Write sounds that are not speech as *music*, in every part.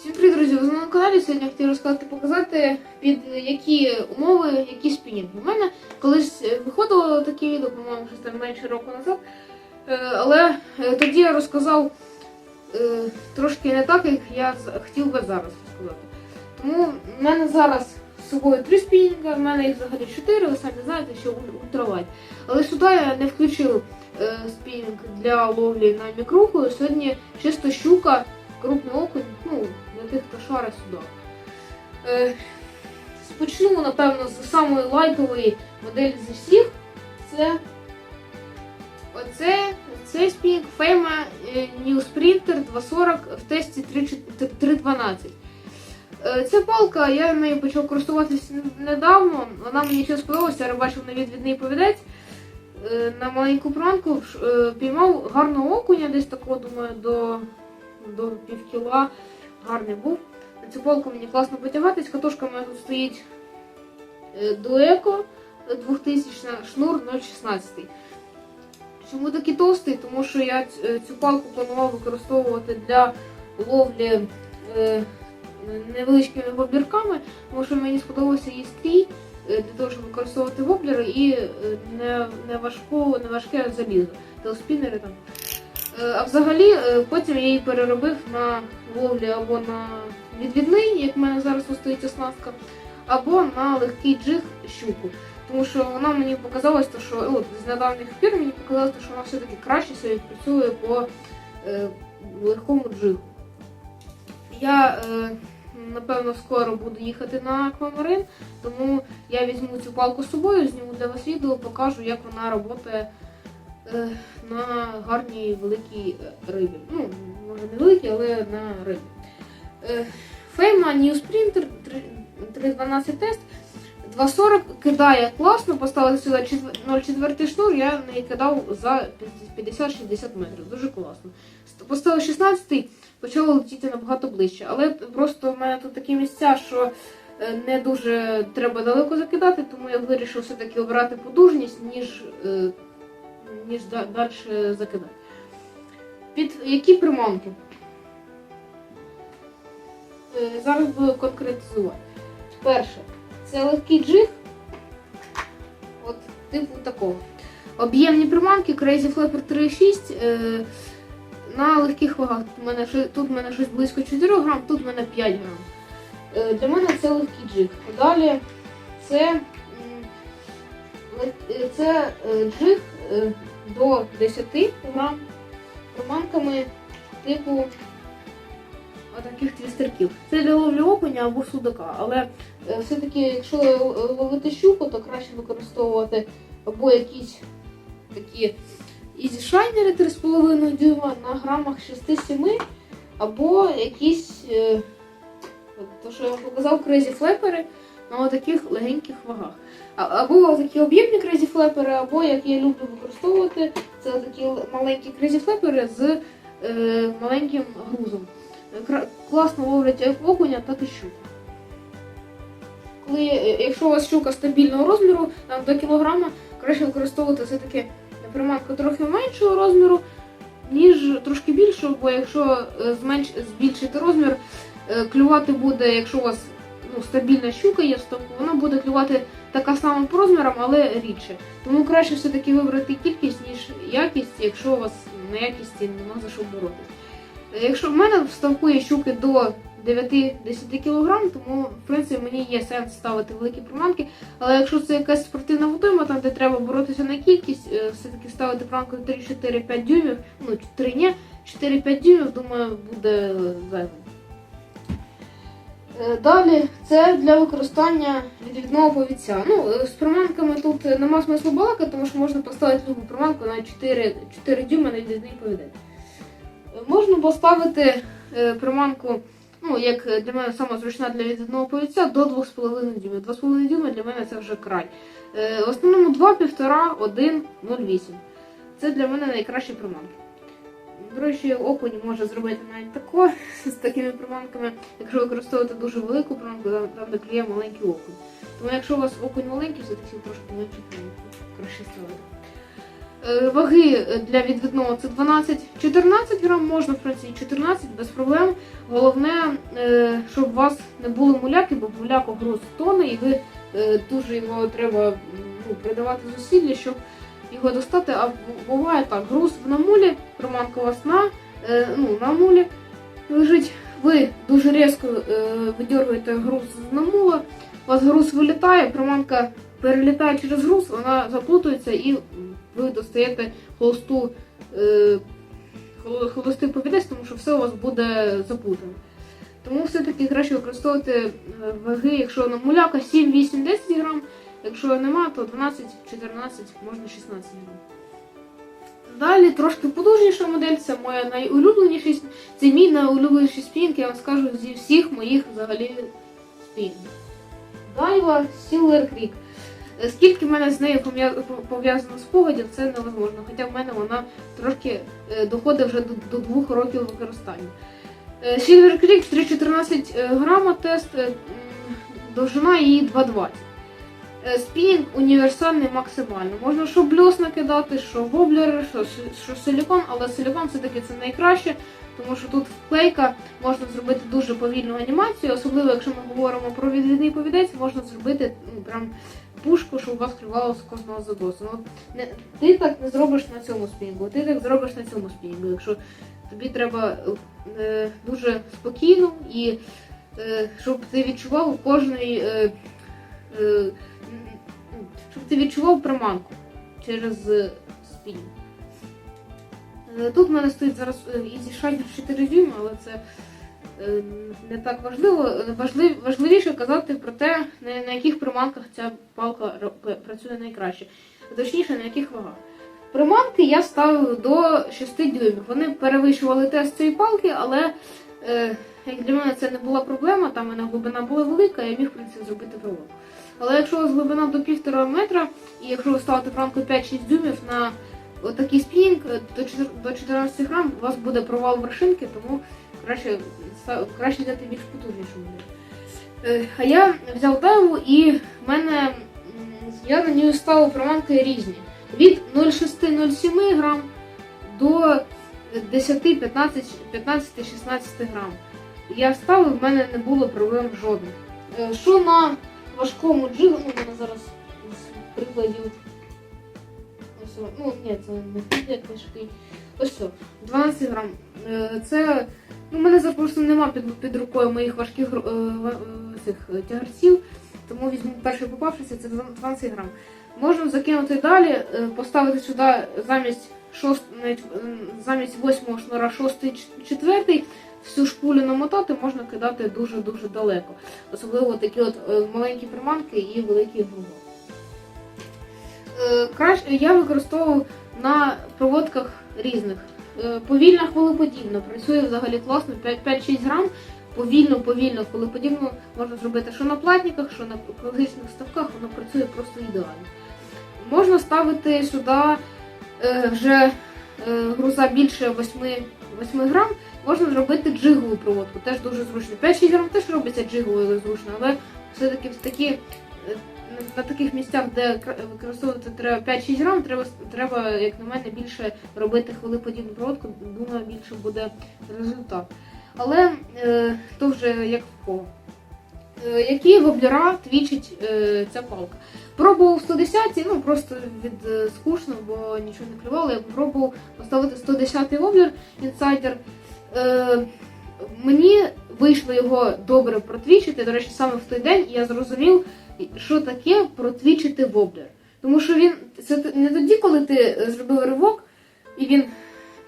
Всім привіт, друзі! Ви на каналі. Сьогодні я хотів розказати показати, під які умови, які спінінги. У мене колись е, виходило таке відео, по-моєму, щось там менше року назад. Е, Але е, тоді я розказав трошки не так, як я хотів би зараз розказати. Тому в мене зараз з собою три спінінга, в мене їх взагалі чотири, ви самі знаєте, що уль- ультралайт. Але сюди я не включив спінінг для ловлі на мікруху. Сьогодні чисто щука крупний окунь, ну, для тих, хто сюди. Е, Спочну, напевно, з самої лайтової моделі зі всіх. Це оце, це спінг Фейма е, New Sprinter 240 в тесті 3.12. Е, Ця палка, я нею почав користуватися недавно. Вона мені ще сподобалася, я бачив на відвідний повідець. Е, На маленьку пранку е, піймав гарного окуня, десь такого, думаю, до до пів кіла. Гарний був. На цю палку мені класно потягатись. Катушка у мене тут стоїть е, Дуеко 2000 шнур 0,16. Чому такий товстий? Тому що я е, цю палку планував використовувати для ловлі е, невеличкими воблірками, тому що мені сподобався її стрій для того, щоб використовувати воблери і не, не, важко, не важке залізо. Телспінери там. Е, А взагалі, е, потім я її переробив на ловлі або на відвідний, як в мене зараз стоїть оснастка, або на легкий джиг щуку. Тому що вона мені показалось, що от, з недавніх пір мені показалось, що вона все-таки краще себе відпрацює по е, легкому джигу. Я, е, напевно, скоро буду їхати на аквамарин, тому я візьму цю палку з собою, зніму для вас відео, покажу, як вона працює на гарній великій е, рибі. Ну, може не великій, але на рибі. Е, Фейма New Sprinter 312 тест. 240 кидає класно, поставили сюди 0,4 шнур, я неї кидав за 50-60 метрів. Дуже класно. Поставив 16-й, почало летіти набагато ближче. Але просто в мене тут такі місця, що е, не дуже треба далеко закидати, тому я вирішив все-таки обрати подужність, ніж е, ніж далі закидати. Під які приманки? Е, Зараз буду конкретизувати. Перше, це легкий джиг. От, типу такого. Об'ємні приманки Crazy Flapper 3.6 е, на легких вагах. Тут в мене щось близько 4 грам, тут в мене 5 грам. Е, для мене це легкий джиг. Далі це, це джиг до 10 грам приманками типу отаких твістерків. Це для ловлі окуня або судака, але е, все-таки, якщо ловити щуку, то краще використовувати або якісь такі ізі шайнери 3,5 дюйма на грамах 6-7, або якісь, е, то, що я вам показав, крезі флепери на таких легеньких вагах. Або такі об'ємні крезі флепери, або як я люблю використовувати, це такі маленькі крезі флепери з е, маленьким грузом. Класно ловлять як окуня, так і щуку. Коли, е, якщо у вас щука стабільного розміру, там до кілограма, краще використовувати все-таки приманку трохи меншого розміру, ніж трошки більшого, бо якщо е, зменш... збільшити розмір, е, клювати буде, якщо у вас ну, стабільна щука є в стоку, вона буде клювати така сама по розмірам, але рідше. Тому краще все-таки вибрати кількість, ніж якість, якщо у вас на якісті нема за що боротися. Е, Якщо в мене в ставку є щуки до 9-10 кг, тому в принципі мені є сенс ставити великі приманки. Але якщо це якась спортивна водойма, там де треба боротися на кількість, е, все-таки ставити приманку 3-4-5 дюймів, ну 4 ні, 4-5 дюймів, думаю, буде зайвим. Е, Далі це для використання відвідного повіця. Ну, е, з приманками тут нема смислу балакати, тому що можна поставити любу приманку на 4, 4 дюйма на відвідний повідець. Можна поставити е, приманку, ну, як для мене сама зручна для відвідного повіця, до 2,5 дюйма. 2,5 дюйма для мене це вже край. В основному 2, 1,5, 1, 0,8. Це для мене найкращі приманки. До речі, окунь може зробити навіть тако з такими приманками, якщо використовувати дуже велику приманку, там, де клює маленький окунь. Тому якщо у вас окунь маленький, все-таки трошки менше краще ставити. Е, Ваги для відвідного це 12-14 грам, можна в принципі 14 без проблем. Головне, е, щоб у вас не було муляки, бо муляку груз тони, і ви е, дуже його треба ну, придавати зусилля, щоб його достати. А буває так, груз на мулі, приманка у вас на, е, ну, на мулі лежить. Ви дуже різко е, видергуєте груз з намула, у вас груз вилітає, приманка перелітає через груз, вона заплутується і ви достаєте холосту, е, холостий повідець, тому що все у вас буде заплутане. Тому все-таки краще використовувати е, ваги, якщо на муляка 7, 8, 10 грам, якщо нема, то 12, 14, можна 16 грам. Далі трошки подовжніша модель, це моя найулюбленіша, це мій найулюбленіший спінг, я вам скажу зі всіх моїх взагалі спінгів. Дайва Silver Creek. Е, Скільки в мене з нею пов'язано спогадів, це невозможно. Хоча в мене вона трошки е, доходить вже до, до двох років використання. Е, Silver Creek 314 е, грама тест, е, довжина її 2,20. Е, Спінінг універсальний максимально. Можна що бльос накидати, що воблери, що, що силікон, але силікон все-таки це найкраще, тому що тут вклейка можна зробити дуже повільну анімацію, особливо якщо ми говоримо про відвідний повідець, можна зробити ну, прям пушку, щоб у вас кривало з кожного задосу. Ну, не, ти так не зробиш на цьому спінінгу, ти так зробиш на цьому спінінгу. Якщо тобі треба дуже спокійно і е, щоб ти відчував кожний. Е, е, щоб ти відчував приманку через е. Е, Тут в мене стоїть зараз е, Shiner 4 дюйма, але це е, не так важливо. Важлив, важливіше казати про те, на яких приманках ця палка працює найкраще. Точніше, на яких вагах. Приманки я ставив до 6 дюймів. Вони перевищували тест цієї палки, але е, для мене це не була проблема, там мене глибина була велика, я міг в принципі зробити вивод. Але якщо у вас глибина до 1,5 метра, і якщо ви ставите приманку 5-6 дюймів на отакий спінінг е, до 14 грам, у вас буде провал вершинки, тому краще, краще взяти більш потужнішу модель. А я взяв дайву і в мене я на нього ставив приманки різні. Від 0,6-0,7 грам до 10, 15, 15, 16 грам. Я ставив, в мене не було проблем жодних. Е, Що на важкому джигу, ну, мене зараз з прикладів. Ось, ну, ні, це не підляк важкий. Ось все, 12 грам. Е, Це, ну, в мене зараз просто нема під, під рукою моїх важких е, цих тягарців, тому візьму перший попавшися, це 12 грам. Можна закинути далі, е, поставити сюди замість шост, е, замість восьмого шнура шостий четвертий, всю шпулю намотати можна кидати дуже-дуже далеко. Особливо такі от е, маленькі приманки і великі грубо. Краще я використовував на проводках різних. Повільна хвилеподібно працює взагалі класно, 5-6 грам. Повільно, повільно, хвилеподібно можна зробити що на платниках, що на класичних ставках, воно працює просто ідеально. Можна ставити сюди е, вже е, груза більше 8, 8 грам, можна зробити джигову проводку, теж дуже зручно. 5-6 грам теж робиться джиговою зручно, але все-таки такі, е, на, таких місцях, де використовувати треба 5-6 грам, треба, треба, як на мене, більше робити хвилеподібну проводку, думаю, більше буде результат. Але е, то вже як в кого. Е, які воблера твічить е, ця палка? Пробував 110, ну просто від е, скучно, бо нічого не клювало. Я пробував поставити 110 воблер інсайдер. Е, мені вийшло його добре протвічити. До речі, саме в той день я зрозумів, що таке протвічити воблер. Тому що він це не тоді, коли ти е, зробив ривок, і він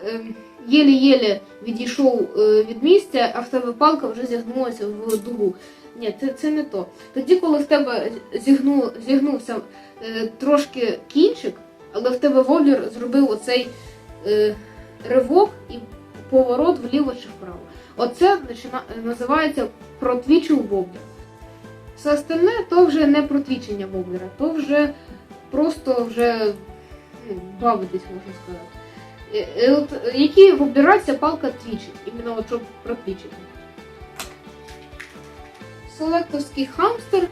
е, єлі-єлі відійшов е, від місця, а в тебе палка вже зігнулася в дугу. Ні, це, це не то. Тоді, коли в тебе зігну, зігнувся е, трошки кінчик, але в тебе воблер зробив оцей е, ривок і поворот вліво чи вправо. Оце називається протвічив воблер. Все остальне то вже не протвічення воблера, то вже просто вже ну, бавитись, можна сказати. Е, е, е, які ця палка твічить, іменно от, щоб протвічити. Селекторський хамстер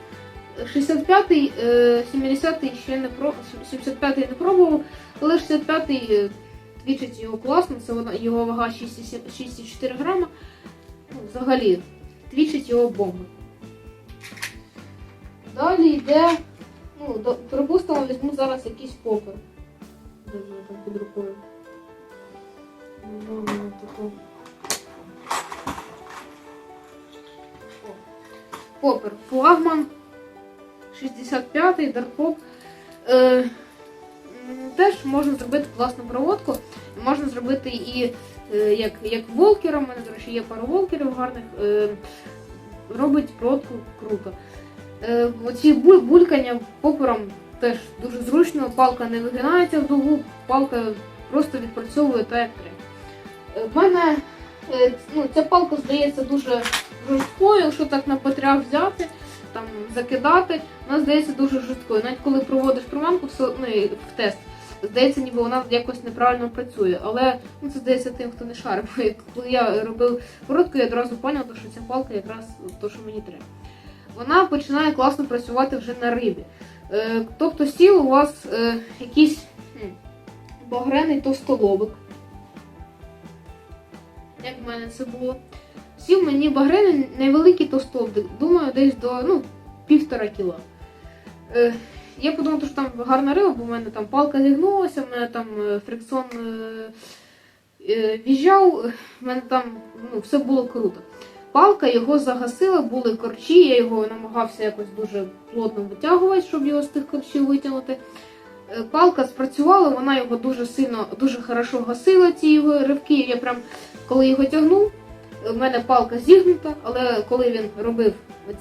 65-й, е, 70-й ще не про 75-й не пробував, але 65-й е, твічить його класно, це його вага 6,4 грама. Ну, взагалі, твічить його бомба. Далі йде, ну, припустимо, візьму зараз якийсь попер. В там під рукою? Попер. Флагман 65-й, Дарпоп. Е, теж можна зробити класну проводку. Можна зробити і е, як, як волкером, у мене, до речі, є пару волкерів гарних. Е, робить проводку круто. Е, оці буль- булькання попером теж дуже зручно, палка не вигинається в дугу, палка просто відпрацьовує так, як треба. Е, В мене е, ну, ця палка здається дуже жорсткою, якщо так на потрях взяти, там закидати, вона здається дуже жорсткою. Навіть коли проводиш приманку все, ну, в тест, здається, ніби вона якось неправильно працює. Але ну, це здається тим, хто не шарив. *laughs* Коли я робив коротку, я одразу зрозумів, що ця палка якраз то, що мені треба. Вона починає класно працювати вже на рибі. Е, тобто стіл у вас якийсь багрений товстолобик. Як в мене це було. Сів мені багрений невеликий товстолобик, думаю, десь до ну, півтора кіла. Е, я подумала, що там гарна риба, бо в мене там палка зігнулася, в мене там е, фрикціон е, е, в'їжджав, в мене там ну, все було круто. Палка його загасила, були корчі, я його намагався якось дуже плотно витягувати, щоб його з тих корчів витягнути. Е, Палка спрацювала, вона його дуже сильно, дуже хорошо гасила, ці його ривки. Я прям, коли його тягнув, в мене палка зігнута, але коли він робив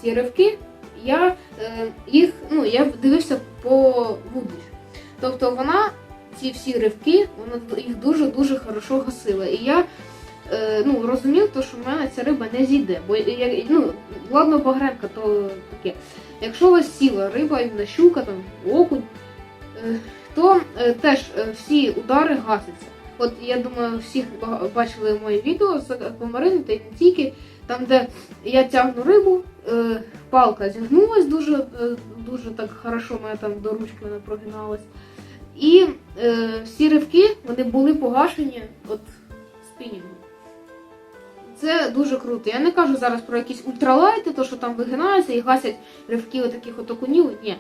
ці ривки, я е, їх, ну, я дивився по вудліш. Тобто вона, ці всі ривки, вона їх дуже-дуже хорошо гасила. І я е, ну, розумів, то, що в мене ця риба не зійде. Бо я, ну, ладно, багренка, то таке. Якщо у вас сіла риба, щука, там, окунь, е, то теж всі удари гасяться. От я думаю, всі ба- бачили моє відео з аквамарину, та й не тільки, там, де я тягну рибу, е, палка зігнулась дуже, е, дуже так хорошо, мене там до ручки вона прогиналась. І е, всі ривки вони були погашені от спінінгу. Це дуже круто. Я не кажу зараз про якісь ультралайти, то що там вигинаються і гасять ривки отаких от окунів. Ні.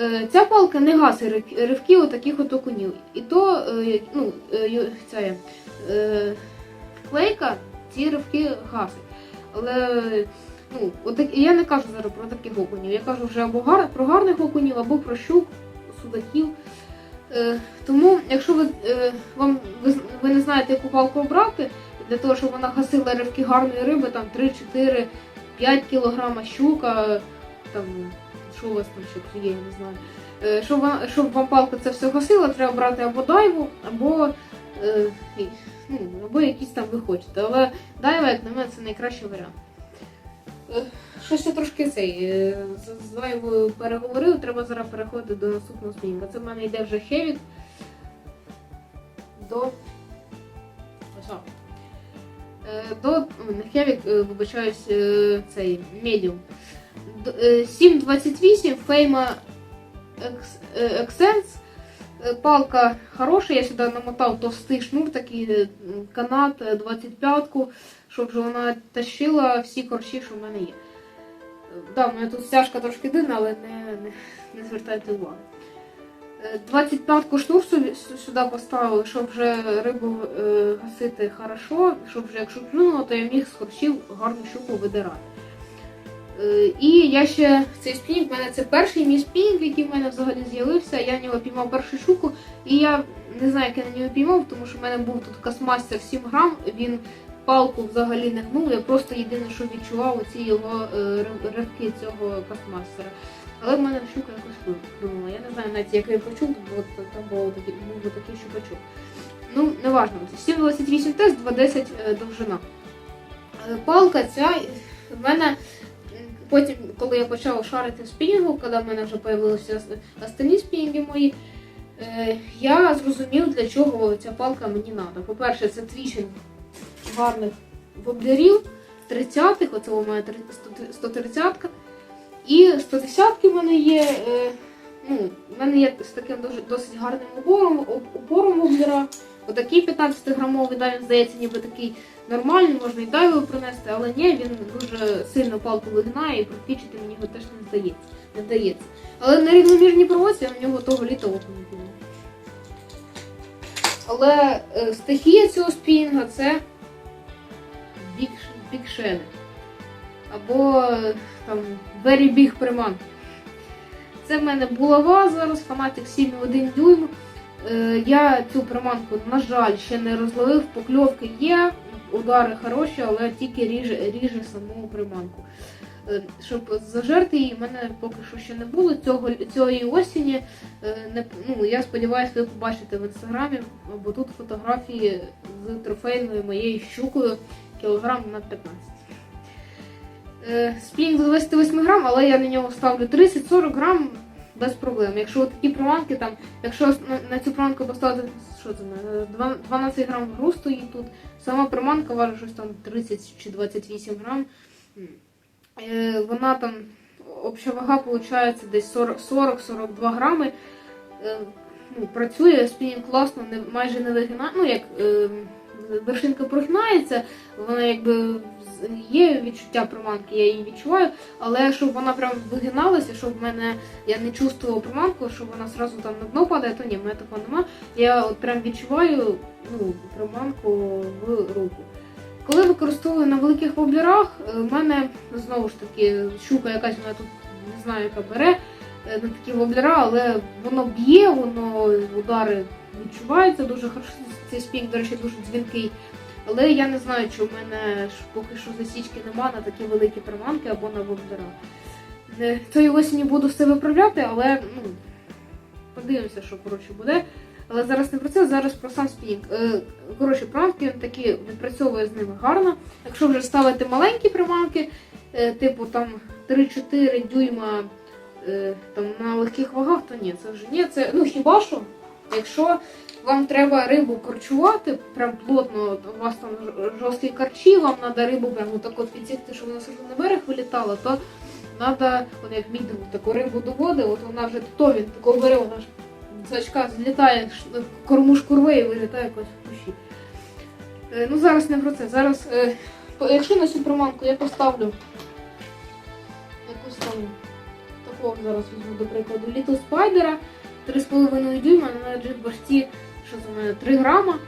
Е, Ця палка не гасить ривки отаких от окунів. І то е, ну, е, ця е, вклейка ці ривки гасить. Але ну, отак, я не кажу зараз про таких окунів. Я кажу вже або гар, про гарних окунів, або про щук, судаків. Е, тому, якщо ви, е, вам, ви, ви не знаєте, яку палку обрати, для того, щоб вона гасила ривки гарної риби, там 3, 4, 5 кілограма щука, там, що у вас там ще клює, я не знаю. Е, Щоб, вам- щоб вам палка це все гасила, треба брати або дайву, або, е, ну, або якісь там ви хочете. Але дайва, як на мене, це найкращий варіант. Е, Щось я трошки цей е, з- дайвою переговорив, треба зараз переходити до наступного спінінга. Це в мене йде вже хевік до. Ось. Е, До хевік, вибачаюсь, цей медіум. Д- е, 728 Фейма Excense. Е, Палка хороша, я сюди намотав товстий шнур, такий е, канат е, 25-ку, щоб вона тащила всі корчі, що в мене є. Е, Да, в мене тут стяжка трошки дивна, але не, не, не звертайте уваги. Е, 25-ку шнур сюди поставили, щоб вже рибу е, гасити хорошо, щоб вже якщо клюнуло, то я міг з корчів гарну щуку видирати. Е, І я ще цей спінінг, в мене це перший мій спінінг, який в мене взагалі з'явився. Я в нього піймав першу щуку, і я не знаю, як я на нього піймав, тому що в мене був тут касмастер 7 грам, він палку взагалі не гнув, я просто єдине, що відчував, оці його е, ривки цього касмастера. Але в мене щука якось клюнула. Я не знаю навіть, як я почув, бо там був такий, був такий щупачок. Ну, неважно. 7,28 тест, 2,10 е, довжина. Е, Палка ця в мене потім, коли я почав шарити в спінінгу, коли в мене вже з'явилися останні спінінги мої, е, я зрозумів, для чого ця палка мені треба. По-перше, це твічинг гарних воблерів, 30-х, оце у мене 130-ка. І 110 в мене є. Е, ну, в мене є з таким досить гарним упором, упором воблера. Отакий 15 грамовий, да, він здається, ніби такий нормальний, можна і дайву принести, але ні, він дуже сильно палку вигинає і практичити мені його теж не здається. Не вдається. Але на рівномірній проводці в нього того літа оку не було. Але е, стихія цього спінінга це Big Або е, там Very Big приманки. Це в мене булава зараз, фанатик 7,1 дюйм. Е, Я цю приманку, на жаль, ще не розловив. Покльовки є, удари хороші, але тільки ріже, ріже саму приманку. Е, Щоб зажерти її, в мене поки що ще не було. Цього, цієї осені е, не, ну, я сподіваюся, ви побачите в інстаграмі, бо тут фотографії з трофейною моєю щукою кілограм на 15. Е, Спінінг 28 грам, але я на нього ставлю 30-40 грам без проблем. Якщо такі приманки, там, якщо на, цю приманку поставити що це, в мене, Два- 12 грам гру стоїть тут, сама приманка важить щось там 30 чи 28 грам. Е, Вона там, обща вага виходить десь 40 40-42 грами. Е, Ну, працює, спінінг класно, не, майже не вигинає. Ну, як е, вершинка прогинається, вона якби є відчуття приманки, я її відчуваю, але щоб вона прям вигиналася, щоб в мене я не чувствувала приманку, щоб вона зразу там на дно падає, то ні, в мене такого нема. Я от прям відчуваю ну, приманку в руку. Коли використовую на великих воблерах, е, в мене знову ж таки щука якась в мене тут не знаю, яка бере е, на такі воблера, але воно б'є, воно удари відчуваються дуже хорошо. Цей спік, до речі, дуже дзвінкий. Але я не знаю, чи в мене поки що засічки нема на такі великі приманки або на. Е, Цієї осені буду все виправляти, але ну, подивимося, що коротше буде. Але зараз не про це, зараз про сам спінінг. Е, Коротше, приманки він такі відпрацьовує з ними гарно. Якщо вже ставити маленькі приманки, е, типу там 3-4 дюйма е, там, на легких вагах, то ні, це вже ні. Це, ну хіба що, якщо вам треба рибу корчувати, прям плотно, у вас там жорсткі корчі, вам треба рибу прям отак от підсікти, щоб вона сразу на берег вилітала, то треба, от як мій друг таку рибу доводить, от вона вже то він такого бере, вона ж з злітає, ш- корму і вилітає якось в кущі. Е, ну зараз не про це. Зараз, е, якщо на цю приманку я поставлю якусь там такого зараз візьму до прикладу Little Spider 3,5 дюйма на джетбашці, що за мене 3 грама.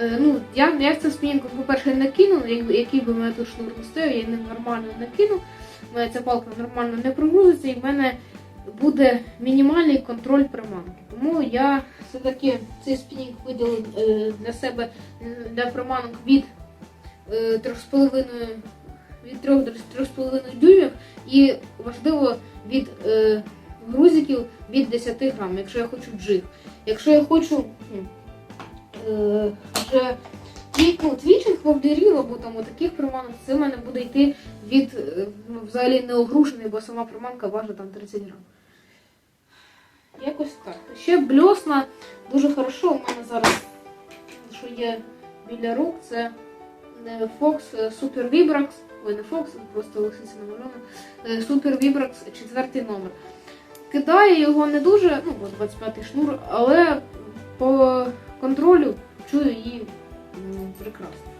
Е, ну, я, я в це спінінку, по-перше, не кину, який би мене тут шнур стояв, я ним нормально не кину. У ця палка нормально не прогрузиться і в мене буде мінімальний контроль приманки. Тому я все-таки цей спінінг виділив е, для себе для приманок від е, 3,5 від 3 до 3,5 дюймів і важливо від е, грузиків від 10 грам, якщо я хочу джиг. Якщо я хочу е, вже тві- ну, твічинг воблерів або там таких приманок, це в мене буде йти від е, взагалі не огрушений, бо сама приманка важить там 30 грам. Якось так. Ще бльосна дуже хорошо. У мене зараз, що є біля рук, це не Fox е, Super Vibrax. Ой, не Fox, просто лисиця намальована. Е, Super Vibrax четвертий номер. Кидає його не дуже, ну, бо 25-й шнур, але по контролю чую її прекрасно.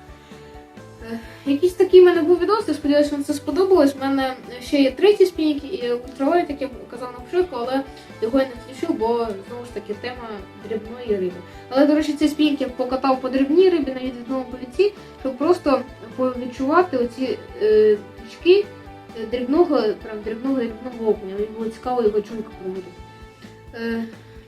Е, Якийсь такий в мене був відос, я сподіваюся, вам це сподобалось. У мене ще є третій спінік і ультралайт, як я казав на початку, але його я не включив, бо знову ж таки тема дрібної риби. Але, до речі, цей спінік я покатав по дрібній рибі на відвідному повіці, щоб просто відчувати оці е, е, дрібного, прям дрібного дрібного окуня. Мені було цікаво його чунка проводити. Е,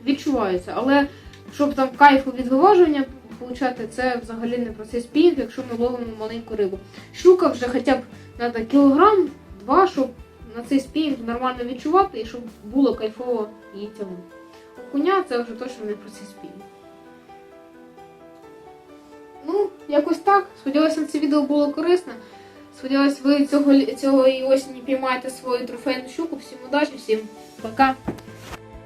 відчувається, але щоб там кайфу від виважування получати, це взагалі не про цей якщо ми ловимо маленьку рибу. Щука вже хоча б треба кілограм, два, щоб на цей спінінг нормально відчувати і щоб було кайфово її тягнути. Окуня це вже точно не про цей спінінг. Ну, якось так. Сподіваюся, це відео було корисне. Сподіваюсь, ви цього, цього і осені піймаєте свою трофейну щуку. Всім удачі, всім пока!